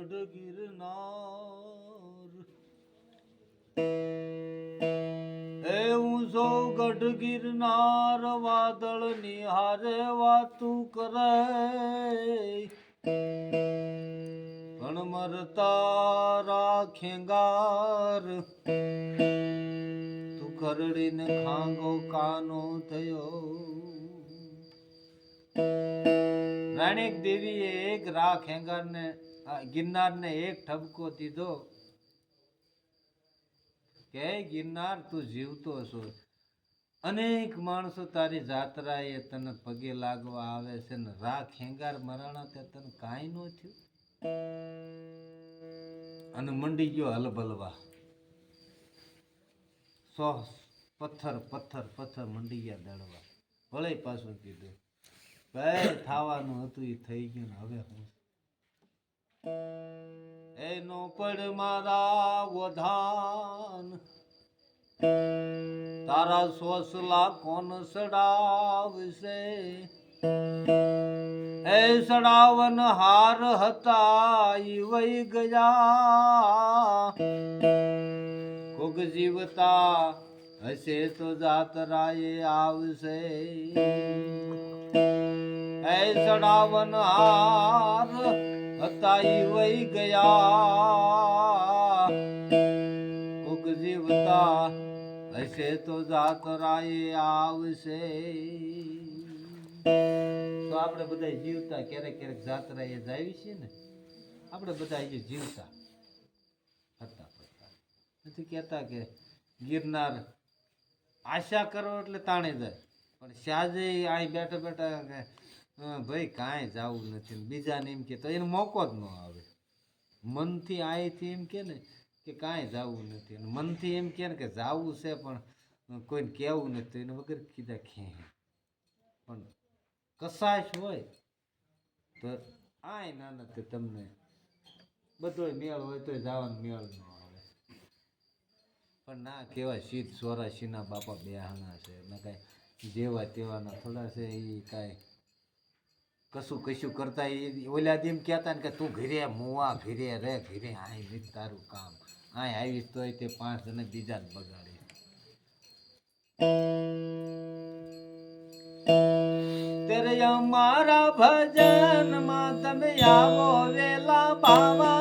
ગઢ ગિરનાર એ ઊંઝો ગઢ ગિરનાર વાદળ નિહારે વાતું કરે. પણ મરતા રાખેંગાર. તું કરડીને ખાંગો કાનો થયો. રાણીક દેવીએ એક રાખ હેંગારને આ ગિરનારને એક ઠપકો દીધો. કે, ગિરનાર, તું જીવતો છો. અનેક માણસો તારી જાત્રાએ તને પગે લાગવા આવે છે ને રાખ હેંગાર મરાણા તે તને કાંઈ ન થયું. અને મંડી ગયો હલબલવા સો પથ્થર પથ્થર પથ્થર મંડી ગયા દળવા ભલે પાછું કીધું. ભાઈ થવાનું હતું એ થઈ ગયું ને હવે હું એનો પડ મારા વધાન. તારા સોસલા કોણ સડાવશે? એ સડાવન હાર હતા વઈ ગયા. ખુગ જીવતા હશે તો જાતરાએ આવશે. એ સડાવન હાર ઈ વઈ ગયા. કોક જીવતા હશે તો જાતરાએ આવશે. તો આપણે બધા જીવતા ક્યારેક ક્યારેક જાત્રાએ જાવી છે ને. આપણે બધા અહીંયા જીવતા હતા ફરતા નથી કહેતા કે ગિરનાર આશા કરો એટલે તાણે જાય. પણ સાજે અહીં બેઠા બેઠા કે "હં, ભાઈ, કાંઈ જવું નથી. બીજાને એમ કે તો એને મોકો જ ન આવે. મનથી આયથી એમ કે ને કે કાંઈ જવું નથી. મનથી એમ કે ને કે જવું છે, પણ કોઈને કહેવું નથી. એને વગર કીધા ખે પણ કસાશ હોય તો આય ના નથી તમને બધોય મેળ હોય તોય જવાનો મેળ ન આવે. પણ ના કેવા સીધ સોરાશીના બાપા બેહાના છે. ને કાંઈ જેવા તેવાના થોડા છે એ કાંઈ કશું કશું કરતા એ ઓલા દેમ કહેતા ને કે તું ઘરે મુવા, ઘરે રે, ઘરે આય તારું કામ. આય આવીશ તોય તે પાંચ જણ બીજા બગાડે. તેરે અમારા ભજનમાં તમે આવો વેલા બાવા.